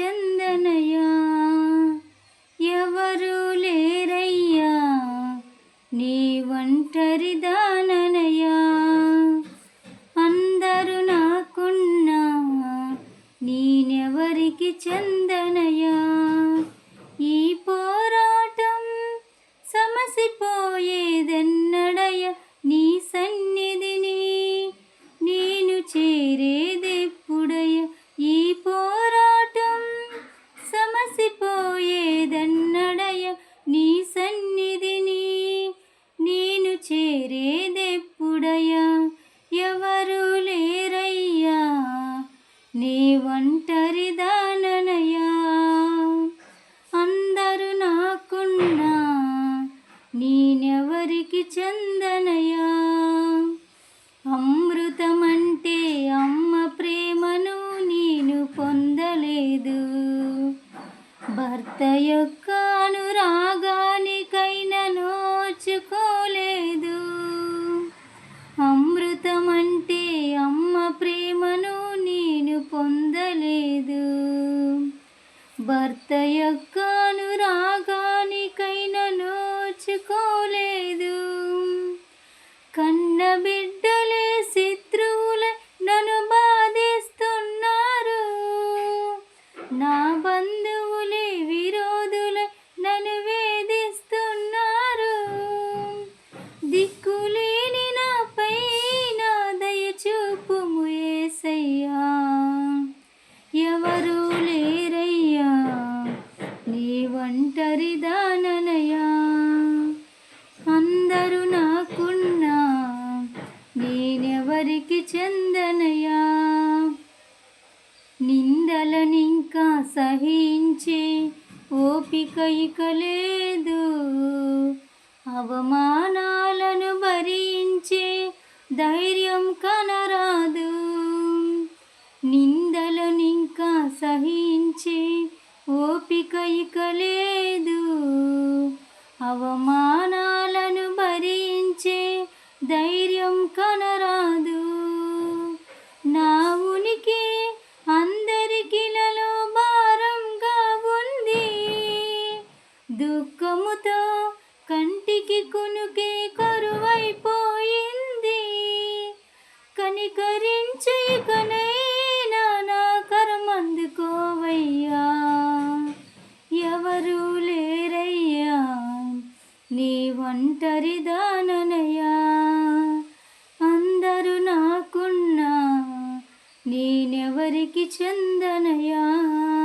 చందనయా? ఎవరు లేరయ్యా? నీ ఒంటరి దాననయా? అందరు నాకున్నా నేనెవరికి చంద చేరేదెప్పుడయ్యా? ఎవరు లేరయ్యా? నీ ఒంటరి దాననయ్యా? అందరు నాకున్నా నేనెవరికి చందనయ్యా? అమృతమంటే అమ్మ ప్రేమను నేను పొందలేదు. భర్త యొక్క అనురాగానికైనా నోచుకోలేదు అమృతం అంటే అమ్మ ప్రేమను నేను పొందలేదు. భర్త యొక్క అనురాగానికైనా నోచుకోలేదు నేనెవరికి చెందనయా. నిందలనింకా సహించే ఓపిక ఇక లేదు. అవమానాలను భరించే ధైర్యం కనరాదు. నిందలనింకా సహించే ఓపిక ఇక లేదు. అవమానాలను దుఃఖముతో కంటికి కునుకే కరువైపోయింది. కనికరించి కనైనా నా కరమందుకోవయ్యా ఎవరు లేరయ్యా. నీ ఒంటరి దాననయ్యా. అందరూ నాకున్నా నేనెవరికి చెందనయ్యా.